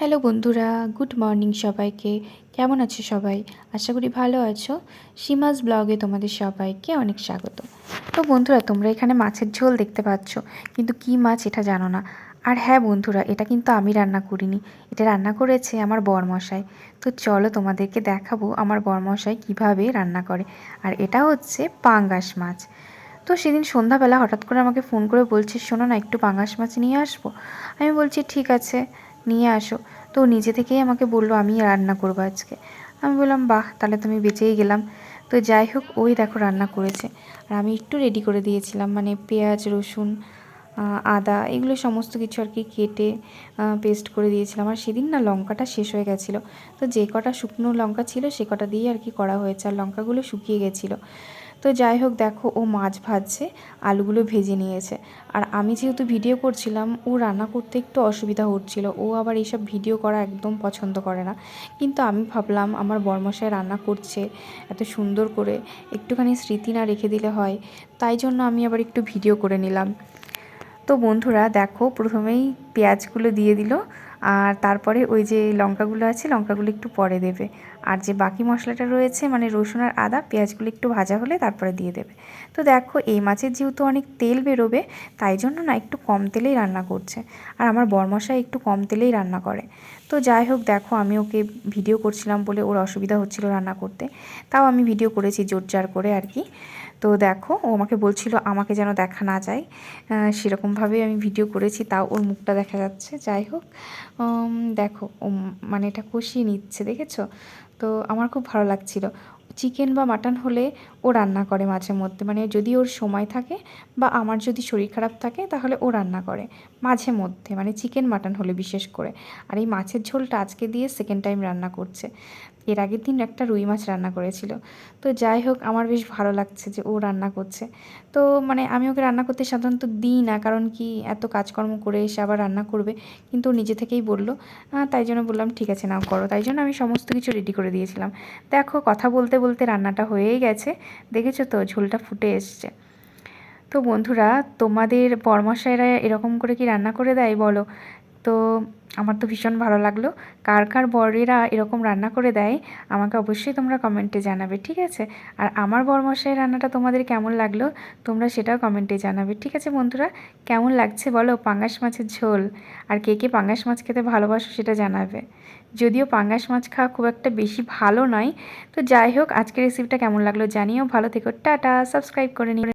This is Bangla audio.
হ্যালো বন্ধুরা, গুড মর্নিং সবাইকে। কেমন আছো সবাই? আশা করি ভালো আছো। সীমাস ব্লগে তোমাদের সবাইকে অনেক স্বাগত। তো বন্ধুরা, তোমরা এখানে মাছের ঝোল দেখতে পাচ্ছ, কিন্তু কি মাছ এটা জানো না। আর হ্যাঁ বন্ধুরা, এটা কিন্তু আমি রান্না করিনি। এটা রান্না করেছে আমার বরমশাই। তো চলো তোমাদেরকে দেখাবো আমার বরমশাই কীভাবে রান্না করে। আর এটা হচ্ছে পাঙ্গাস মাছ। তো সেদিন সন্ধ্যাবেলা হঠাৎ করে আমাকে ফোন করে বলছে, শোনো না, একটু পাঙ্গাস মাছ নিয়ে আসব? আমি বলছি, ঠিক আছে। নিয়ে আসো। তো নিজে থেকেই আমাকে বলল, আমি রান্না করব আজকে। আমি বললাম, বাহ, তাহলে তো আমি বেঁচেই গেলাম। তো যাই হোক, ওই দেখো রান্না করেছে। আর আমি একটু রেডি করে দিয়েছিলাম মানে পেঁয়াজ, রসুন আদা, এগুলো সমস্ত কিছু আর কি কেটে পেস্ট করে দিয়েছিলাম। আর সেদিন না লঙ্কাটা শেষ হয়ে গেছিল। তো যে কটা শুকনো লঙ্কা ছিল, সে কটা দিয়ে আর কি করা হয়েছে। আর লঙ্কাগুলো শুকিয়ে গেছিল। তো যাই হোক, দেখো ও মাছ ভাজছে, আলুগুলো ভেজে নিয়েছে। আর আমি যেহেতু ভিডিও করছিলাম, ও রান্না করতে একটু অসুবিধা হচ্ছিল। ও আবার এইসব ভিডিও করা একদম পছন্দ করে না। কিন্তু আমি ভাবলাম, আমার বরমশাই রান্না করছে এত সুন্দর করে, একটুখানি স্মৃতি না রেখে দিলে হয়। তাই জন্য আমি আবার একটু ভিডিও করে নিলাম। তো বন্ধুরা, দেখো প্রথমেই পেঁয়াজগুলো দিয়ে দিল। আর তারপরে ওই যে লঙ্কাগুলো আছে, লঙ্কাগুলো একটু পরে দেবে। আর যে বাকি মশলাটা রয়েছে মানে রসুন আর আদা, পেঁয়াজগুলো একটু ভাজা হলে তারপরে দিয়ে দেবে। তো দেখো, এই মাছের যেহেতু অনেক তেল বেরোবে, তাই জন্য না একটু কম তেলেই রান্না করছে। আর আমার বরমশাই একটু কম তেলেই রান্না করে। তো যাই হোক, দেখো, আমি ওকে ভিডিও করছিলাম বলে ওর অসুবিধা হচ্ছিল রান্না করতে। তাও আমি ভিডিও করেছি জোরজার করে আর কি। তো দেখো, ও আমাকে বলছিল আমাকে যেন দেখা না যায়। সেরকমভাবে আমি ভিডিও করেছি, তাও ওর মুখটা দেখা যাচ্ছে। যাই হোক দেখো মানে এটা কষিয়ে নিচ্ছে, দেখেছ? তো আমার খুব ভালো লাগছিল। চিকেন বা মাটন হলে ও রান্না করে মাঝে মধ্যে মানে যদি ওর সময় থাকে বা আমার যদি শরীর খারাপ থাকে, তাহলে ও রান্না করে মাঝে মধ্যে মানে চিকেন, মাটন হলে বিশেষ করে। আর এই মাছের ঝোলটা আজকে দিয়ে সেকেন্ড টাইম রান্না করছে। এর আগের দিন একটা রুই মাছ রান্না করেছিল। তো যাই হোক, আমার বেশ ভালো লাগছে যে ও রান্না করছে। তো মানে আমি ওকে রান্না করতে সাধারণত দিই না, কারণ কি এত কাজকর্ম করে এসে আবার রান্না করবে। কিন্তু নিজে থেকেই বলল তাই জন্য বললাম, ঠিক আছে, নাও করো। তাই জন্য আমি সমস্ত কিছু রেডি করে দিয়েছিলাম। দেখো, কথা বলতে বলতে রান্নাটা হয়েই গেছে। দেখেছ তো, ঝোলটা ফুটে এসছে। তো বন্ধুরা, তোমাদের পরমশাইরা এরকম করে কি রান্না করে দেয় বলো? তো আমার তো ভীষণ ভালো লাগল। কার কার বরেরা এরকম রান্না করে দেয়, আমাকে অবশ্যই তোমরা কমেন্টে জানাবে, ঠিক আছে? আর আমার বরমশাই রান্নাটা তোমাদের কেমন লাগল, তোমরা সেটাও কমেন্টে জানাবে, ঠিক আছে বন্ধুরা? কেমন লাগছে বলো? পাঙ্গাস মাছের ঝোল। আর কে কে পাঙ্গাস মাছ খেতে ভালোবাসো সেটা জানাবে। যদিও পাঙ্গাস মাছ খাওয়া খুব একটা বেশি ভালো নয়, তো যাই হোক, আজকের রেসিপিটা কেমন লাগল জানিও, ভালো থেকো, টাটা সাবস্ক্রাইব করে নিও।